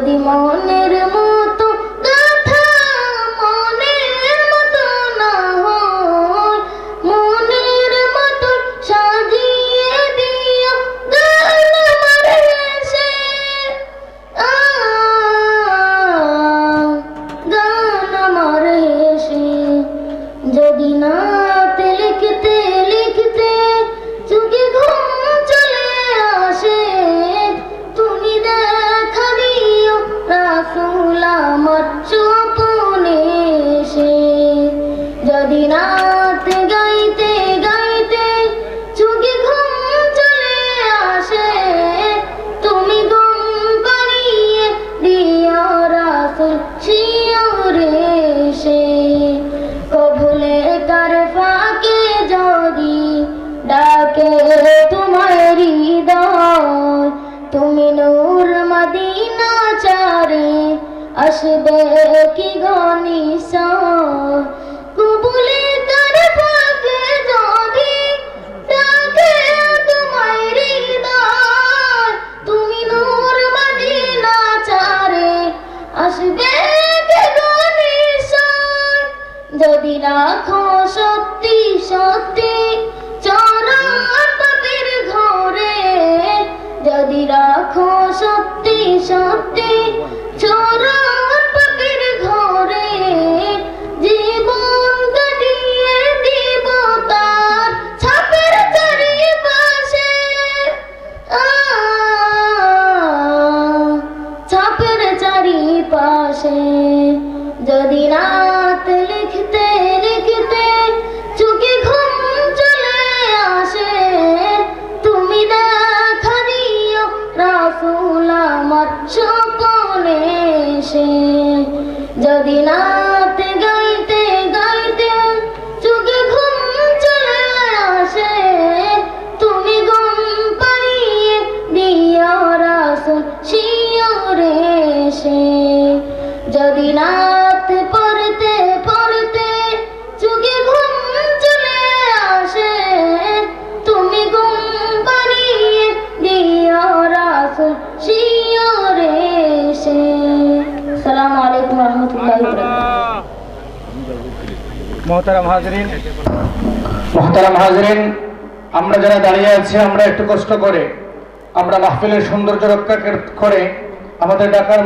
যদি মনের যদি গাইতে গাইতে চোখে ঘুম চলে আসে। তুমি ঘুম পাড়িয়ে দিও রাসুল শিওরে সে কবুলে কার ফাঁকে যদি ডাকে তোমার হৃদয়, তুমি নূর মদিনা চারে আসবে কি গনিসা যদি রাখো সত্যি সত্যি, চরণ পাপের ঘরে, যদি রাখো সত্যি সত্যি, চরণ পাপের ঘরে, জীবন কাটিয়ে দিব তার ছাপের চারিপাশে। ছাপের চারিপাশে যদি রাত এসে যদি নাত গাইতে গাইতে চোখে ঘুম চলে আসে, তুমি ঘুম পাড়িয়ে দিও রাসুল শিওরে যদি রাত পড়তে পড়তে চোখে ঘুম চলে আসে, তুমি ঘুম মোহতারাম হাজরিন। আমরা যারা দাঁড়িয়ে আছি, আমরা একটু কষ্ট করে, আমরা মাহফিলের সৌন্দর্য রক্ষা করে আমাদের ডাকার